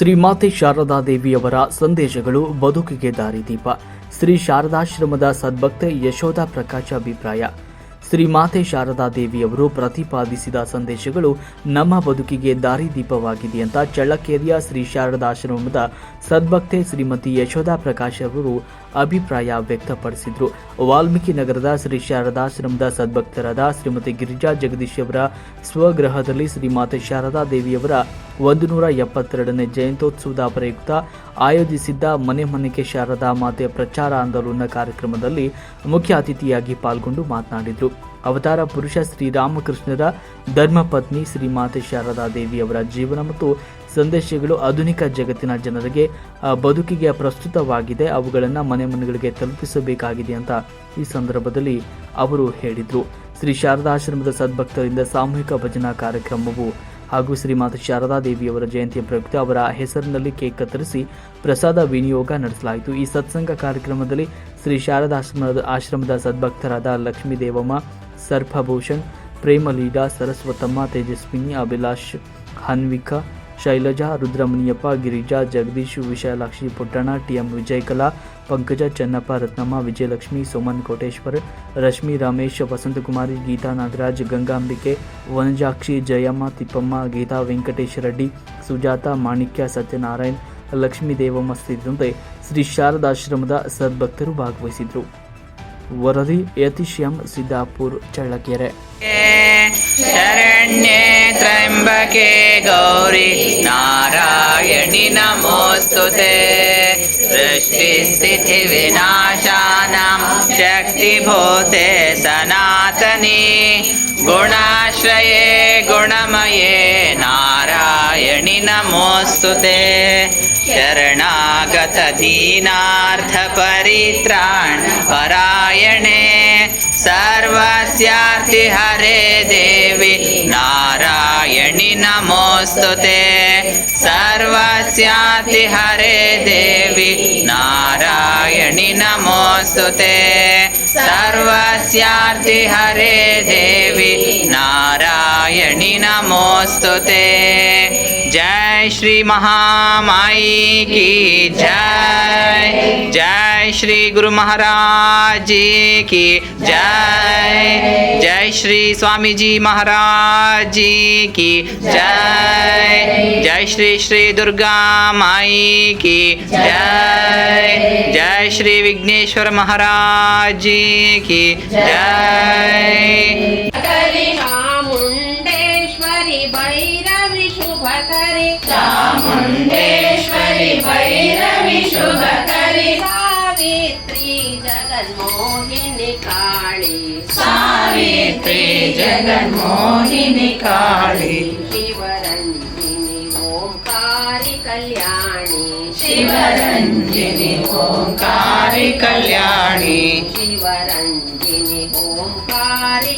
ಶ್ರೀಮಾತೆ ಶಾರದಾ ದೇವಿಯವರ ಸಂದೇಶಗಳು ಬದುಕಿಗೆ ದಾರಿದೀಪ ಶ್ರೀ ಶಾರದಾಶ್ರಮದ ಸದ್ಭಕ್ತೆ ಯಶೋಧ ಪ್ರಕಾಶ್ ಅಭಿಪ್ರಾಯ. ಶ್ರೀಮಾತೆ ಶಾರದಾ ದೇವಿಯವರು ಪ್ರತಿಪಾದಿಸಿದ ಸಂದೇಶಗಳು ನಮ್ಮ ಬದುಕಿಗೆ ದಾರಿದೀಪವಾಗಿದೆ ಅಂತ ಚಳ್ಳಕೇರಿಯ ಶ್ರೀ ಶಾರದಾಶ್ರಮದ ಸದ್ಭಕ್ತೆ ಶ್ರೀಮತಿ ಯಶೋಧ ಪ್ರಕಾಶ್ ಅವರು ಅಭಿಪ್ರಾಯ ವ್ಯಕ್ತಪಡಿಸಿದರು. ವಾಲ್ಮೀಕಿ ನಗರದ ಶ್ರೀ ಶಾರದಾಶ್ರಮದ ಸದ್ಭಕ್ತರಾದ ಶ್ರೀಮತಿ ಗಿರಿಜಾ ಜಗದೀಶ್ ಅವರ ಸ್ವಗೃಹದಲ್ಲಿ ಶ್ರೀಮಾತೆ ಶಾರದಾ ದೇವಿಯವರ ಒಂದು ನೂರ ಎಪ್ಪತ್ತೆರಡನೇ ಜಯಂತ್ಯೋತ್ಸವದ ಪ್ರಯುಕ್ತ ಆಯೋಜಿಸಿದ್ದ ಮನೆ ಮನೆಗೆ ಶಾರದಾ ಮಾತೆ ಪ್ರಚಾರ ಆಂದೋಲನ ಕಾರ್ಯಕ್ರಮದಲ್ಲಿ ಮುಖ್ಯ ಅತಿಥಿಯಾಗಿ ಪಾಲ್ಗೊಂಡು ಮಾತನಾಡಿದರು. ಅವತಾರ ಪುರುಷ ಶ್ರೀರಾಮಕೃಷ್ಣರ ಧರ್ಮಪತ್ನಿ ಶ್ರೀಮಾತೆ ಶಾರದಾ ದೇವಿಯವರ ಜೀವನ ಮತ್ತು ಸಂದೇಶಗಳು ಆಧುನಿಕ ಜಗತ್ತಿನ ಜನರಿಗೆ ಬದುಕಿಗೆ ಪ್ರಸ್ತುತವಾಗಿದೆ. ಅವುಗಳನ್ನು ಮನೆ ಮನೆಗಳಿಗೆ ತಲುಪಿಸಬೇಕಾಗಿದೆ ಅಂತ ಈ ಸಂದರ್ಭದಲ್ಲಿ ಅವರು ಹೇಳಿದರು. ಶ್ರೀ ಶಾರದಾಶ್ರಮದ ಸದ್ಭಕ್ತರಿಂದ ಸಾಮೂಹಿಕ ಭಜನಾ ಕಾರ್ಯಕ್ರಮವು ಹಾಗೂ ಶ್ರೀಮಾತ ಶಾರದಾ ದೇವಿಯವರ ಜಯಂತಿಯ ಪ್ರಯುಕ್ತ ಅವರ ಹೆಸರಿನಲ್ಲಿ ಕೇಕ್ ಕತ್ತರಿಸಿ ಪ್ರಸಾದ ವಿನಿಯೋಗ ನಡೆಸಲಾಯಿತು. ಈ ಸತ್ಸಂಗ ಕಾರ್ಯಕ್ರಮದಲ್ಲಿ ಶ್ರೀ ಶಾರದಾಶ್ರಮದ ಆಶ್ರಮದ ಸದ್ಭಕ್ತರಾದ ಲಕ್ಷ್ಮೀ ದೇವಮ್ಮ ಸರ್ಫಭೂಷಣ್ ಪ್ರೇಮಲೀಲಾ, ಸರಸ್ವತಮ್ಮ, ತೇಜಸ್ವಿನಿ, ಅಭಿಲಾಷ್, ಹನ್ವಿಕಾ ಶೈಲಜಾ, ರುದ್ರಮುನಿಯಪ್ಪ, ಗಿರಿಜಾ, ಜಗದೀಶ್, ವಿಶಾಲಾಕ್ಷಿ ಪುಟ್ಟಣ ಟಿಎಂ ವಿಜಯಕಲಾ, ಪಂಕಜ, ಚೆನ್ನಪ್ಪ, ರತ್ನಮ್ಮ, ವಿಜಯಲಕ್ಷ್ಮಿ, ಸೋಮನ್ ಕೋಟೇಶ್ವರ್, ರಶ್ಮಿ ರಮೇಶ್, ವಸಂತಕುಮಾರಿ, ಗೀತಾ ನಾಗರಾಜ್, ಗಂಗಾಂಬಿಕೆ, ವನಜಾಕ್ಷಿ, ಜಯಮ್ಮ, ತಿಪ್ಪಮ್ಮ, ಗೀತಾ ವೆಂಕಟೇಶ್ ರೆಡ್ಡಿ, ಸುಜಾತ, ಮಾಣಿಕ್ಯ, ಸತ್ಯನಾರಾಯಣ್, ಲಕ್ಷ್ಮೀ ದೇವಮ್ಮ ಸೇರಿದಂತೆ ಶ್ರೀ ಶಾರದಾಶ್ರಮದ ಸದ್ಭಕ್ತರು ಭಾಗವಹಿಸಿದರು. ವರದಿ ಯತಿಶ್ಯಂ ಸಿದ್ದಾಪುರ್, ಚಳ್ಳಕೆರೆ. शरण्ये त्र्यम्बके गौरि नारायणि नमोऽस्तु ते। सृष्टिस्थितिविनाशानां शक्तिभूते सनातनी। गुणाश्रये गुणमये नारायणि नमोऽस्तु ते। शरणागतदीनार्थपरित्राण परायणे। सर्वस्यार्ति हरे देवि नारायणि नमोऽस्तु ते। सर्वस्यार्ति हरे देवि। नारायणि नमोऽस्तु ते। सर्वस्यार्ति हरे देवि। नारायणि नमोऽस्तु ते। जय श्री महामाई की जय जय जय श्री गुरु महाराज जी की, जय जय श्री स्वामी जी महाराज जी की, जय जय श्री श्री दुर्गा माई की, जय जय श्री विघ्नेश्वर महाराज जी की, जय। करि भैरवि शुभकरि। चामुण्डेश्वरि भैरवि शुभकरि। सावित्री जगन्मोहिनि काळि सावित्री जगन्मोहिनि काळि शिवरञ्जिनि ओङ्कारि कल्याणि। शिवरञ्जिनि ओङ्कारि कल्याणी। शिवरञ्जिनि ओङ्कारि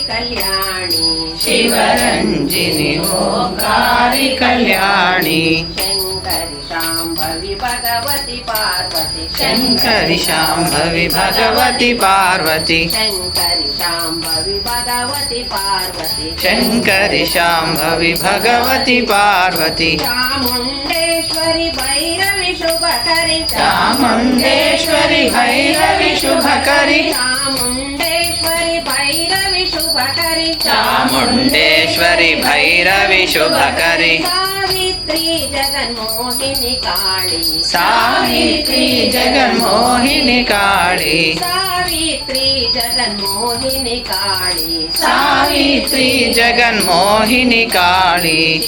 कल्याणि शिवरञ्जिनि ओङ्कारि कल्याणी शङ्करि शाम्भवि भगवति पार्वति शङ्करि शाम्भवि भगवति पार्वती शङ्करि शाम्भवि भगवति पार्वति शङ्करि शाम्भवि भगवति पार्वती चामुण्डेश्वरि भैरवि शुभकरि चामुण्डेश्वरि भैरवि शुभकरि चामुण्डेश्वरि శుభకరి చాముండేశ్వరి భైరవి శుభకరి సావిత్రి జగన్మోహిని కాళి. సావిత్రి జగన్మోహిని కాళి. సావిత్రి జగన్మోహిని కాళి. సావిత్రి జగన్మోహిని కాళి.